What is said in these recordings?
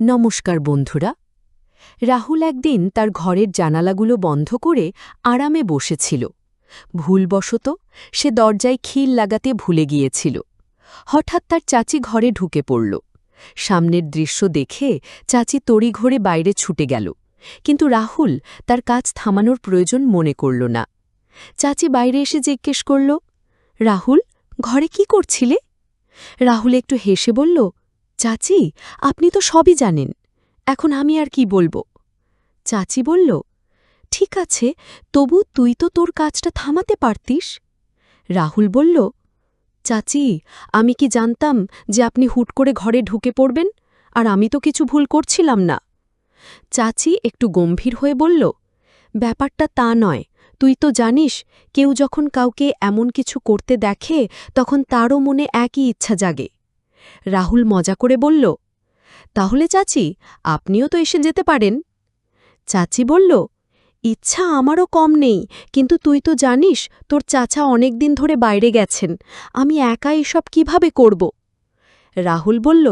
নমস্কার বন্ধুরা। রাহুল একদিন তার ঘরের জানালাগুলো বন্ধ করে আরামে বসেছিল। ভুলবশত সে দরজায় খিল লাগাতে ভুলে গিয়েছিল। হঠাৎ তার চাচি ঘরে ঢুকে পড়ল। সামনের দৃশ্য দেখে চাচি তড়িঘড়ে বাইরে ছুটে গেল। কিন্তু রাহুল তার কাজ থামানোর প্রয়োজন মনে করল না। চাচি বাইরে এসে জিজ্ঞেস করল, রাহুল, ঘরে কি করছিলে? রাহুল একটু হেসে বলল চাচি, আপনি তো সবই জানেন। এখন আমি আর কি বলব? চাচি বলল, ঠিক আছে, তবু তুই তো তোর কাজটা থামাতে পারতিস। রাহুল বলল, চাচি, আমি কি জানতাম যে আপনি হুট করে ঘরে ঢুকে পড়বেন? আর আমি তো কিছু ভুল করছিলাম না। চাচি একটু গম্ভীর হয়ে বলল, ব্যাপারটা তা নয়। তুই তো জানিস, কেউ যখন কাউকে এমন কিছু করতে দেখে, তখন তারও মনে একই ইচ্ছা জাগে। রাহুল মজা করে বলল, তাহলে চাচি, আপনিও তো এসে যেতে পারেন। চাচি বলল, ইচ্ছা আমারও কম নেই, কিন্তু তুই তো জানিস, তোর চাচা অনেক দিন ধরে বাইরে গেছেন, আমি একা এসব কীভাবে করব? রাহুল বলল,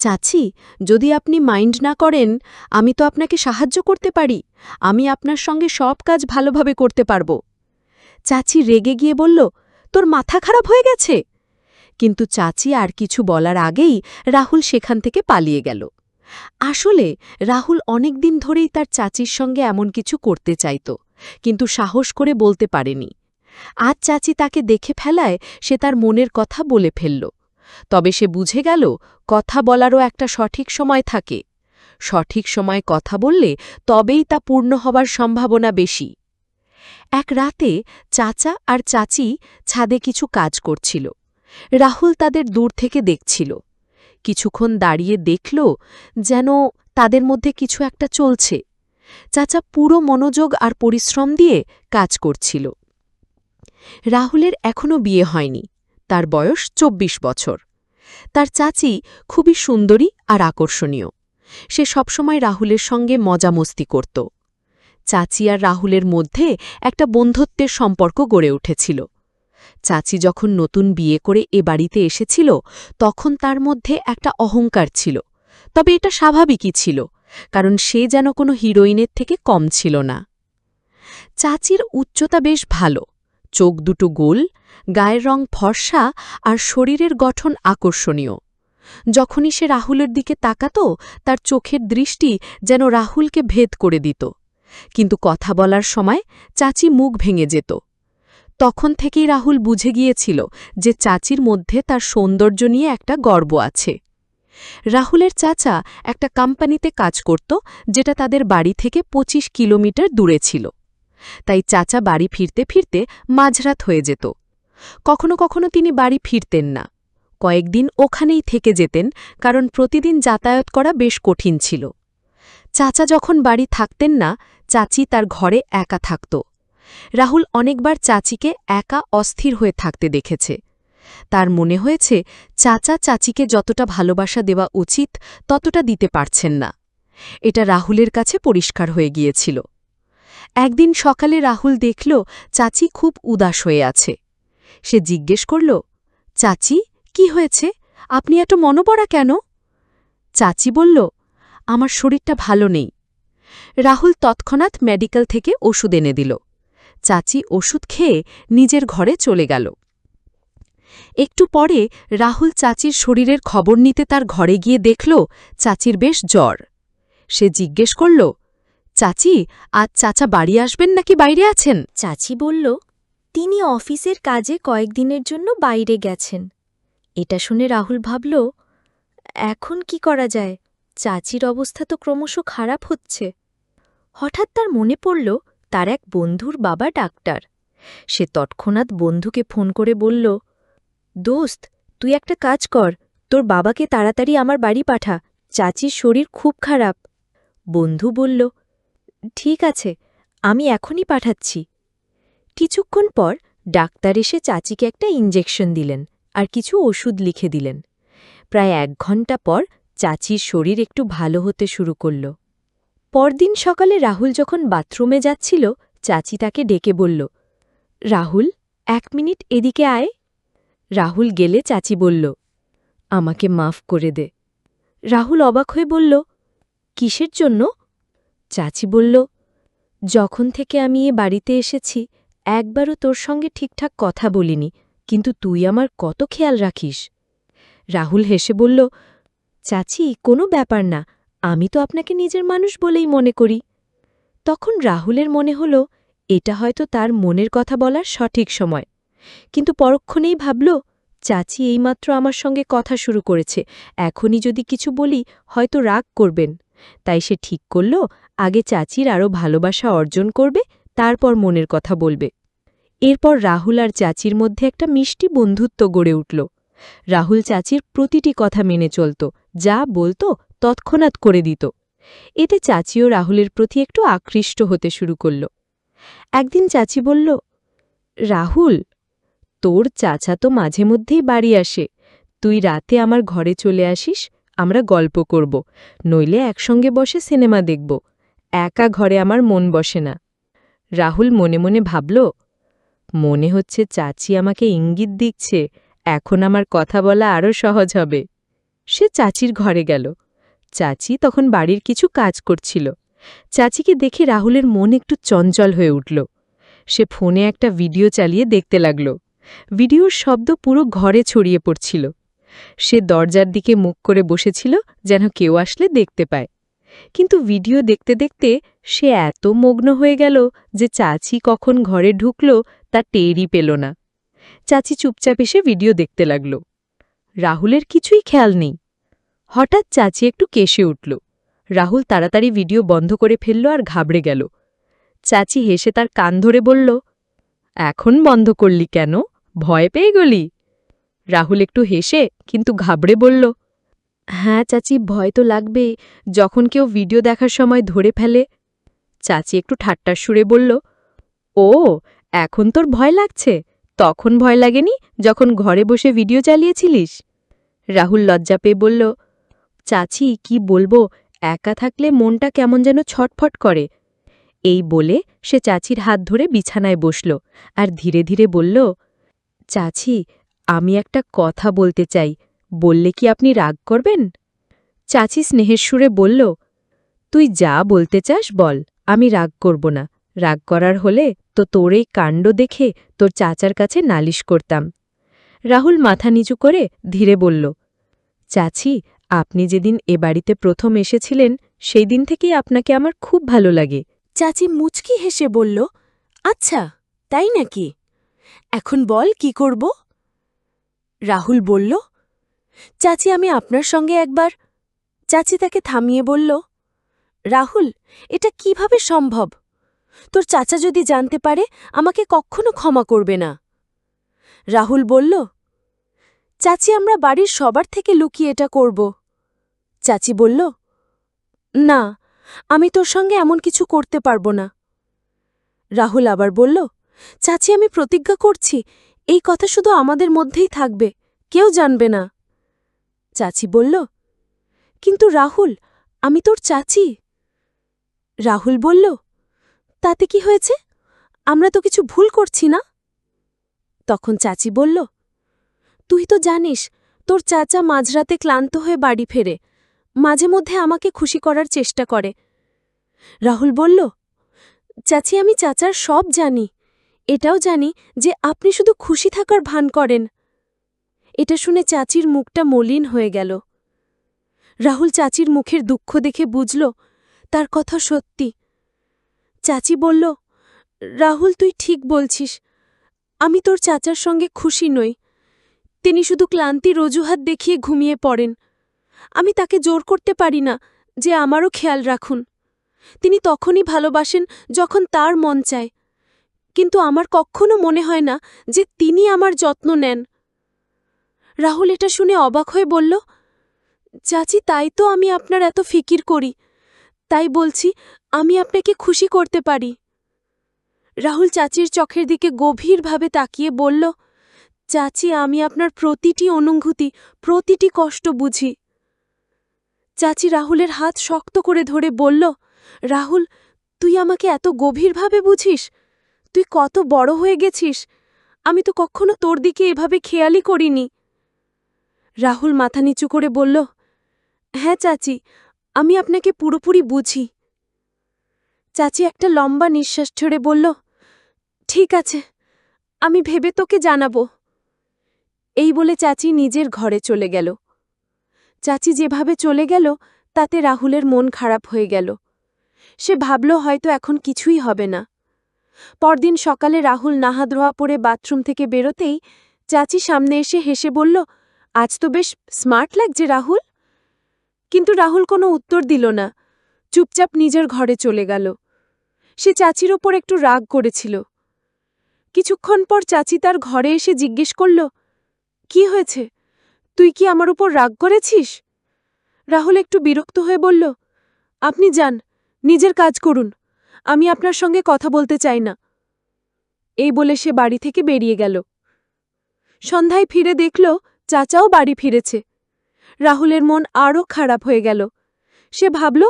চাচি, যদি আপনি মাইন্ড না করেন, আমি তো আপনাকে সাহায্য করতে পারি, আমি আপনার সঙ্গে সব কাজ ভালোভাবে করতে পারব। চাচি রেগে গিয়ে বলল, তোর মাথা খারাপ হয়ে গেছে? কিন্তু চাচি আর কিছু বলার আগেই রাহুল সেখান থেকে পালিয়ে গেল। আসলে রাহুল অনেক দিন ধরেই তার চাচির সঙ্গে এমন কিছু করতে চাইত, কিন্তু সাহস করে বলতে পারেনি। আজ চাচি তাকে দেখে ফেলায় সে তার মনের কথা বলে ফেলল। তবে সে বুঝে গেল, কথা বলারও একটা সঠিক সময় থাকে। সঠিক সময় কথা বললে তবেই তা পূর্ণ হবার সম্ভাবনা বেশি। এক রাতে চাচা আর চাচি ছাদে কিছু কাজ করছিল। রাহুল তাদের দূর থেকে দেখছিল। কিছুক্ষণ দাঁড়িয়ে দেখল যেন তাদের মধ্যে কিছু একটা চলছে। চাচা পুরো মনোযোগ আর পরিশ্রম দিয়ে কাজ করছিল। রাহুলের এখনও বিয়ে হয়নি। তার বয়স ২৪ বছর। তার চাচি খুবই সুন্দরী আর আকর্ষণীয়। সে সবসময় রাহুলের সঙ্গে মজামস্তি করত। চাচি আর রাহুলের মধ্যে একটা বন্ধুত্বের সম্পর্ক গড়ে উঠেছিল। চাচি যখন নতুন বিয়ে করে এ বাড়িতে এসেছিল, তখন তার মধ্যে একটা অহংকার ছিল। তবে এটা স্বাভাবিকই ছিল, কারণ সে যেন কোনো হিরোইনের থেকে কম ছিল না। চাচির উচ্চতা বেশ ভালো, চোখ দুটো গোল, গায়ের রং ফর্সা আর শরীরের গঠন আকর্ষণীয়। যখনই সে রাহুলের দিকে তাকাত, তার চোখের দৃষ্টি যেন রাহুলকে ভেদ করে দিত। কিন্তু কথা বলার সময় চাচি মুখ ভেঙে যেত। তখন থেকেই রাহুল বুঝে গিয়েছিল যে চাচির মধ্যে তার সৌন্দর্য নিয়ে একটা গর্ব আছে। রাহুলের চাচা একটা কোম্পানিতে কাজ করত, যেটা তাদের বাড়ি থেকে ২৫ কিলোমিটার দূরে ছিল। তাই চাচা বাড়ি ফিরতে ফিরতে মাঝরাত হয়ে যেত। কখনো কখনো তিনি বাড়ি ফিরতেন না। কয়েকদিন ওখানেই থেকে যেতেন, কারণ প্রতিদিন যাতায়াত করা বেশ কঠিন ছিল। চাচা যখন বাড়ি থাকতেন না, চাচি তার ঘরে একা থাকত। রাহুল অনেকবার চাচিকে একা অস্থির হয়ে থাকতে দেখেছে। তার মনে হয়েছে, চাচা চাচিকে যতটা ভালোবাসা দেওয়া উচিত, ততটা দিতে পারছেন না। এটা রাহুলের কাছে পরিষ্কার হয়ে গিয়েছিল। একদিন সকালে রাহুল দেখল, চাচি খুব উদাস হয়ে আছে। সে জিজ্ঞেস করল, চাচি, কি হয়েছে? আপনি এত মনোবরা কেন? চাচি বলল, আমার শরীরটা ভালো নেই। রাহুল তৎক্ষণাৎ মেডিকেল থেকে ওষুধ এনে দিল। চাচি ওষুধ খেয়ে নিজের ঘরে চলে গেল। একটু পরে রাহুল চাচির শরীরের খবর নিতে তার ঘরে গিয়ে দেখল, চাচির বেশ জ্বর। সে জিজ্ঞেস করল, চাচি, আজ চাচা বাড়ি আসবেন নাকি বাইরে আছেন? চাচি বলল, তিনি অফিসের কাজে কয়েকদিনের জন্য বাইরে গেছেন। এটা শুনে রাহুল ভাবল, এখন কি করা যায়? চাচির অবস্থা তো ক্রমশ খারাপ হচ্ছে। হঠাৎ তার মনে পড়ল তার এক বন্ধুর বাবা ডাক্তার। সে তৎক্ষণাৎ বন্ধুকে ফোন করে বলল, দোস্ত, তুই একটা কাজ কর, তোর বাবাকে তাড়াতাড়ি আমার বাড়ি পাঠা, চাচির শরীর খুব খারাপ। বন্ধু বলল, ঠিক আছে, আমি এখনই পাঠাচ্ছি। কিছুক্ষণ পর ডাক্তার এসে চাচিকে একটা ইঞ্জেকশন দিলেন আর কিছু ওষুধ লিখে দিলেন। প্রায় এক ঘণ্টা পর চাচির শরীর একটু ভালো হতে শুরু করল। পরদিন সকালে রাহুল যখন বাথরুমে যাচ্ছিল, চাচি তাকে ডেকে বলল, রাহুল, এক মিনিট এদিকে আয়। রাহুল গেলে চাচি বলল, আমাকে মাফ করে দে। রাহুল অবাক হয়ে বলল, কিসের জন্য? চাচি বলল, যখন থেকে আমি এ বাড়িতে এসেছি, একবারও তোর সঙ্গে ঠিকঠাক কথা বলিনি, কিন্তু তুই আমার কত খেয়াল রাখিস? রাহুল হেসে বলল, চাচি, কোনো ব্যাপার না আমি তো আপনাকে নিজের মানুষ বলেই মনে করি। তখন রাহুলের মনে হল, এটা হয়তো তার মনের কথা বলার সঠিক সময়। কিন্তু পরক্ষণেই ভাবল, চাচি এইমাত্র আমার সঙ্গে কথা শুরু করেছে, এখনই যদি কিছু বলি হয়তো রাগ করবেন। তাই সে ঠিক করল, আগে চাচির আরও ভালোবাসা অর্জন করবে, তারপর মনের কথা বলবে। এরপর রাহুল আর চাচির মধ্যে একটা মিষ্টি বন্ধুত্ব গড়ে উঠল। রাহুল চাচির প্রতিটি কথা মেনে চলত যা বলতো তৎক্ষণাৎ করে দিত। এতে চাচিও রাহুলের প্রতি একটু আকৃষ্ট হতে শুরু করল। একদিন চাচি বলল, রাহুল, তোর চাচা তো মাঝে মধ্যেই বাড়ি আসে। তুই রাতে আমার ঘরে চলে আসিস, আমরা গল্প করব। নইলে একসঙ্গে বসে সিনেমা দেখব। একা ঘরে আমার মন বসে না। রাহুল মনে মনে ভাবল, মনে হচ্ছে চাচি আমাকে ইঙ্গিত দিচ্ছে, এখন আমার কথা বলা আরও সহজ হবে। সে চাচির ঘরে গেল। চাচি তখন বাড়ির কিছু কাজ করছিল। চাচিকে দেখে রাহুলের মন একটু চঞ্চল হয়ে উঠল। সে ফোনে একটা ভিডিও চালিয়ে দেখতে লাগল। ভিডিওর শব্দ পুরো ঘরে ছড়িয়ে পড়ছিল। সে দরজার দিকে মুখ করে বসেছিল যেন কেউ আসলে দেখতে পায়। কিন্তু ভিডিও দেখতে দেখতে সে এত মগ্ন হয়ে গেল যে চাচি কখন ঘরে ঢুকল তা টেরই পেল না। চাচি চুপচাপ এসে ভিডিও দেখতে লাগল। রাহুলের কিছুই খেয়াল নেই। হঠাৎ চাচি একটু কেশে উঠল। রাহুল তাড়াতাড়ি ভিডিও বন্ধ করে ফেলল আর ঘাবড়ে গেল। চাচি হেসে তার কান ধরে বলল, এখন বন্ধ করলি কেন? ভয় পেয়ে গলি? রাহুল একটু হেসে, কিন্তু ঘাবড়ে বলল হ্যাঁ চাচি, ভয় তো লাগবে যখন কেউ ভিডিও দেখার সময় ধরে ফেলে। চাচি একটু ঠাট্টার সুরে বলল, ও, এখন তোর ভয় লাগছে? তখন ভয় লাগেনি যখন ঘরে বসে ভিডিও চালিয়েছিলিস? রাহুল লজ্জা পেয়ে বলল, চাচি, কি বলব? একা থাকলে মনটা কেমন যেন ছটফট করে। এই বলে সে চাচির হাত ধরে বিছানায় বসল আর ধীরে ধীরে বলল, চাচি, আমি একটা কথা বলতে চাই। বললে কি আপনি রাগ করবেন? চাচি স্নেহের সুরে বলল, তুই যা বলতে চাস বল, আমি রাগ করব না। রাগ করার হলে তো তোর এই কাণ্ড দেখে তোর চাচার কাছে নালিশ করতাম। রাহুল মাথা নিচু করে ধীরে বলল, চাচি, আপনি যেদিন এ বাড়িতে প্রথম এসেছিলেন, সেই দিন থেকেই আপনাকে আমার খুব ভালো লাগে। চাচি মুচকি হেসে বলল আচ্ছা তাই নাকি? এখন বল কি করব? রাহুল বলল, চাচি, আমি আপনার সঙ্গে একবার। চাচি তাকে থামিয়ে বলল, রাহুল, এটা কীভাবে সম্ভব? তোর চাচা যদি জানতে পারে, আমাকে কখনো ক্ষমা করবে না। রাহুল বলল চাচি, আমরা বাড়ির সবার থেকে লুকিয়ে এটা করব। চাচি বলল, না, আমি তোর সঙ্গে এমন কিছু করতে পারব না। রাহুল আবার বলল, চাচি, আমি প্রতিজ্ঞা করছি, এই কথা শুধু আমাদের মধ্যেই থাকবে, কেউ জানবে না। চাচি বলল, কিন্তু রাহুল, আমি তোর চাচি। রাহুল বলল, তাতে কি হয়েছে? আমরা তো কিছু ভুল করছি না? তখন চাচি বলল তুই তো জানিস, তোর চাচা মাঝরাতে ক্লান্ত হয়ে বাড়ি ফেরে। মাঝে মধ্যে আমাকে খুশি করার চেষ্টা করে। রাহুল বলল, চাচি, আমি চাচার সব জানি। এটাও জানি যে আপনি শুধু খুশি থাকার ভান করেন। এটা শুনে চাচির মুখটা মলিন হয়ে গেল। রাহুল চাচির মুখের দুঃখ দেখে বুঝল, তার কথা সত্যি। চাচি বলল, রাহুল, তুই ঠিক বলছিস। আমি তোর চাচার সঙ্গে খুশি নই। তিনি শুধু ক্লান্তির অজুহাত দেখিয়ে ঘুমিয়ে পড়েন। আমি তাকে জোর করতে পারি না যে আমারও খেয়াল রাখুন। তিনি তখনই ভালোবাসেন যখন তার মন চায়। কিন্তু আমার কখনো মনে হয় না যে তিনি আমার যত্ন নেন। রাহুল এটা শুনে অবাক হয়ে বলল, চাচি, তাই তো আমি আপনার এত ফিকির করি। তাই বলছি, আমি আপনাকে খুশি করতে পারি। রাহুল চাচির চোখের দিকে গভীরভাবে তাকিয়ে বলল চাচি, আমি আপনার প্রতিটি অনুভূতি, প্রতিটি কষ্ট বুঝি। চাচি রাহুলের হাত শক্ত করে ধরে বলল, রাহুল, তুই আমাকে এত গভীরভাবে বুঝিস? তুই কত বড় হয়ে গেছিস? আমি তো কখনো তোর দিকে এভাবে খেয়ালই করিনি। রাহুল মাথা নিচু করে বলল হ্যাঁ চাচি, আমি আপনাকে পুরোপুরি বুঝি। চাচি একটা লম্বা নিঃশ্বাস ছেড়ে বলল, ঠিক আছে, আমি ভেবে তোকে জানাব। এই বলে চাচি নিজের ঘরে চলে গেল। চাচি যেভাবে চলে গেল, তাতে রাহুলের মন খারাপ হয়ে গেল। সে ভাবল হয়তো এখন কিছুই হবে না। পরদিন সকালে রাহুল নাহাধোয়া পরে বাথরুম থেকে বেরোতেই চাচি সামনে এসে হেসে বলল, আজ তো বেশ স্মার্ট লাগছে রাহুল। কিন্তু রাহুল কোনো উত্তর দিল না। চুপচাপ নিজের ঘরে চলে গেল। সে চাচির ওপর একটু রাগ করেছিল। কিছুক্ষণ পর চাচি তার ঘরে এসে জিজ্ঞেস করল কি হয়েছে? তুই কি আমার উপর রাগ করেছিস? রাহুল একটু বিরক্ত হয়ে বলল, আপনি যান, নিজের কাজ করুন। আমি আপনার সঙ্গে কথা বলতে চাই না। এই বলে সে বাড়ি থেকে বেরিয়ে গেল। সন্ধ্যায় ফিরে দেখল চাচাও বাড়ি ফিরেছে। রাহুলের মন আরও খারাপ হয়ে গেল। সে ভাবল,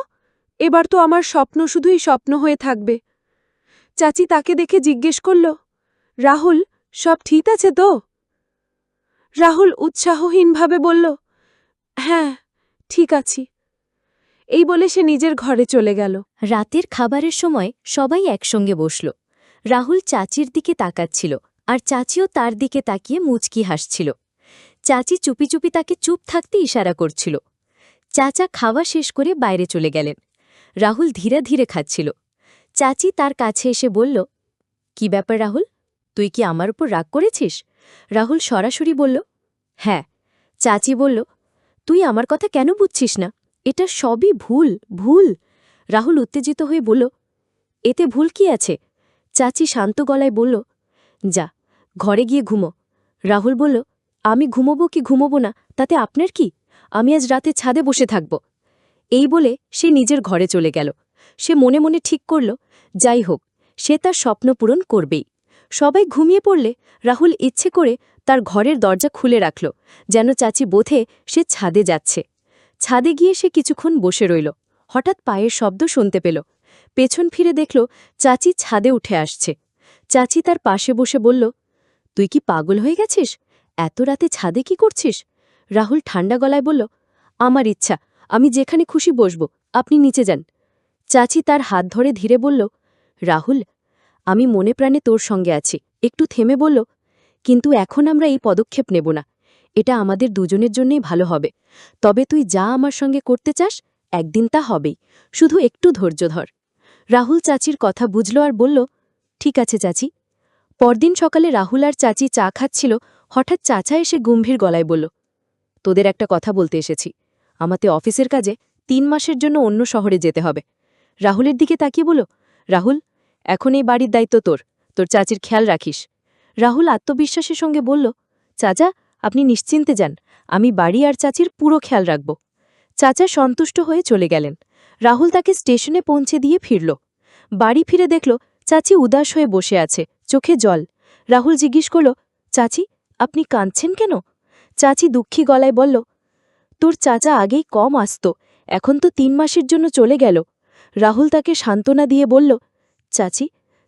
এবার তো আমার স্বপ্ন শুধুই স্বপ্ন হয়ে থাকবে। চাচি তাকে দেখে জিজ্ঞেস করল, রাহুল, সব ঠিক আছে তো? রাহুল উৎসাহহীনভাবে বলল হ্যাঁ ঠিক আছি। এই বলে সে নিজের ঘরে চলে গেল। রাতের খাবারের সময় সবাই একসঙ্গে বসল। রাহুল চাচির দিকে তাকাচ্ছিল আর চাচিও তার দিকে তাকিয়ে মুচকি হাসছিল। চাচি চুপি চুপি তাকে চুপ থাকতে ইশারা করছিল। চাচা খাওয়া শেষ করে বাইরে চলে গেলেন। রাহুল ধীরে ধীরে খাচ্ছিল। চাচি তার কাছে এসে বলল, কি ব্যাপার রাহুল? তুই কি আমার উপর রাগ করেছিস? রাহুল সরাসরি বলল হ্যাঁ। চাচি বলল, তুই আমার কথা কেন বুঝছিস না? এটা সবই ভুল ভুল। রাহুল উত্তেজিত হয়ে বলল, এতে ভুল কি আছে? চাচি শান্ত গলায় বলল, যা, ঘরে গিয়ে ঘুমো। রাহুল বলল, আমি ঘুমোবো কি ঘুমোবো না? তাতে আপনার কি? আমি আজ রাতে ছাদে বসে থাকব। এই বলে সে নিজের ঘরে চলে গেল। সে মনে মনে ঠিক করল, যাই হোক, সে তার স্বপ্ন পূরণ করবেই। সবাই ঘুমিয়ে পড়লে রাহুল ইচ্ছে করে তার ঘরের দরজা খুলে রাখল, যেন চাচি বোধে সে ছাদে যাচ্ছে। ছাদে গিয়ে সে কিছুক্ষণ বসে রইল। হঠাৎ পায়ের শব্দ শুনতে পেল। পেছন ফিরে দেখল চাচি ছাদে উঠে আসছে। চাচি তার পাশে বসে বলল, তুই কি পাগল হয়ে গেছিস? এত রাতে ছাদে কি করছিস? রাহুল ঠান্ডা গলায় বলল, আমার ইচ্ছা, আমি যেখানে খুশি বসব, আপনি নিচে যান। চাচি তার হাত ধরে ধীরে বলল, রাহুল আমি মনে প্রাণে তোর সঙ্গে আছি। একটু থেমে বলল, কিন্তু এখন আমরা এই পদক্ষেপ নেব না। এটা আমাদের দুজনের জন্যই ভালো হবে। তবে তুই যা আমার সঙ্গে করতে চাস, একদিন তা হবেই। শুধু একটু ধৈর্য ধর। রাহুল চাচির কথা বুঝল আর বলল, ঠিক আছে চাচি। পরদিন সকালে রাহুল আর চাচি চা খাচ্ছিল, হঠাৎ চাচা এসে গম্ভীর গলায় বলল, তোদের একটা কথা বলতে এসেছি। আমাতে অফিসের কাজে তিন মাসের জন্য অন্য শহরে যেতে হবে। রাহুলের দিকে তাকিয়ে বলো রাহুল এখন এই বাড়ির দায়িত্ব তোর তোর চাচির খেয়াল রাখিস। রাহুল আত্মবিশ্বাসের সঙ্গে বলল, চাচা, আপনি নিশ্চিন্তে যান, আমি বাড়ি আর চাচির পুরো খেয়াল রাখব। চাচা সন্তুষ্ট হয়ে চলে গেলেন। রাহুল তাকে স্টেশনে পৌঁছে দিয়ে ফিরল। বাড়ি ফিরে দেখল, চাচি উদাস হয়ে বসে আছে, চোখে জল। রাহুল জিজ্ঞেস করল, চাচি, আপনি কাঁদছেন কেন? চাচি দুঃখী গলায় বলল, তোর চাচা আগেই কম আসত, এখন তো তিন মাসের জন্য চলে গেল। রাহুল তাকে সান্ত্বনা দিয়ে বলল চাচি,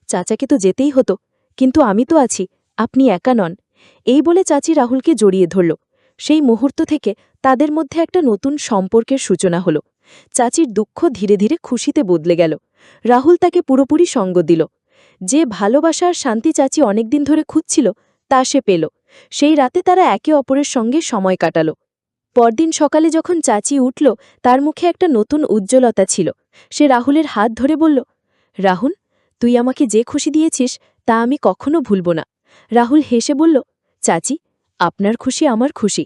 চাচাকে তো যেতেই হতো, কিন্তু আমি তো আছি, আপনি একা নন। এই বলে চাচি রাহুলকে জড়িয়ে ধরল। সেই মুহূর্ত থেকে তাদের মধ্যে একটা নতুন সম্পর্কের সূচনা হল। চাচির দুঃখ ধীরে ধীরে খুশিতে বদলে গেল। রাহুল তাকে পুরোপুরি সঙ্গ দিল। যে ভালোবাসার শান্তি চাচি অনেকদিন ধরে খুঁজছিল, তা সে পেল। সেই রাতে তারা একে অপরের সঙ্গে সময় কাটাল। পরদিন সকালে যখন চাচি উঠল, তার মুখে একটা নতুন উজ্জ্বলতা ছিল। সে রাহুলের হাত ধরে বলল, রাহুল তুই আমাকে যে খুশি দিয়েছিস, তা আমি কখনো ভুলব না। রাহুল হেসে বলল, চাচি, আপনার খুশি আমার খুশি।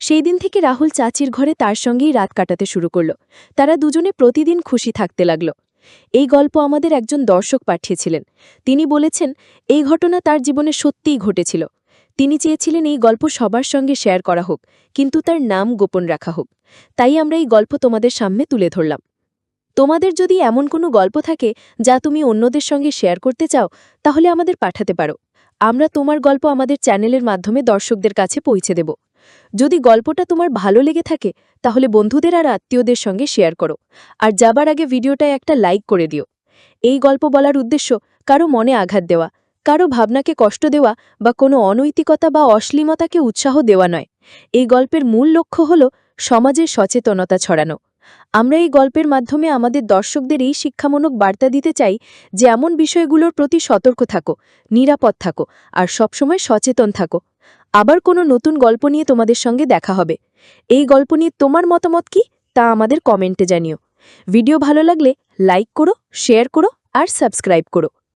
সেই দিন থেকে রাহুল চাচির ঘরে তার সঙ্গেই রাত কাটাতে শুরু করল। তারা দুজনে প্রতিদিন খুশি থাকতে লাগল। এই গল্প আমাদের একজন দর্শক পাঠিয়েছিলেন। তিনি বলেছেন, এই ঘটনা তার জীবনে সত্যিই ঘটেছিল। তিনি চেয়েছিলেন এই গল্প সবার সঙ্গে শেয়ার করা হোক, কিন্তু তার নাম গোপন রাখা হোক। তাই আমরা এই গল্প তোমাদের সামনে তুলে ধরলাম। তোমাদের যদি এমন কোনো গল্প থাকে যা তুমি অন্যদের সঙ্গে শেয়ার করতে চাও, তাহলে আমাদের পাঠাতে পারো। আমরা তোমার গল্প আমাদের চ্যানেলের মাধ্যমে দর্শকদের কাছে পৌঁছে দেব। যদি গল্পটা তোমার ভালো লেগে থাকে, তাহলে বন্ধুদের আর আত্মীয়দের সঙ্গে শেয়ার করো। আর যাবার আগে ভিডিওটায় একটা লাইক করে দিও। এই গল্প বলার উদ্দেশ্য কারও মনে আঘাত দেওয়া, কারও ভাবনাকে কষ্ট দেওয়া বা কোনো অনৈতিকতা বা অশ্লীলতাকে উৎসাহ দেওয়া নয়। এই গল্পের মূল লক্ষ্য হল সমাজের সচেতনতা ছড়ানো। আমরা এই গল্পের মাধ্যমে আমাদের দর্শকদের এই শিক্ষামূলক বার্তা দিতে চাই যে এমন বিষয়গুলোর প্রতি সতর্ক থাকো, নিরাপদ থাকো, আর সবসময় সচেতন থাকো। আবার কোনো নতুন গল্প নিয়ে তোমাদের সঙ্গে দেখা হবে। এই গল্প নিয়ে তোমার মতামত কি, তা আমাদের কমেন্টে জানিও। ভিডিও ভালো লাগলে লাইক করো, শেয়ার করো, আর সাবস্ক্রাইব করো।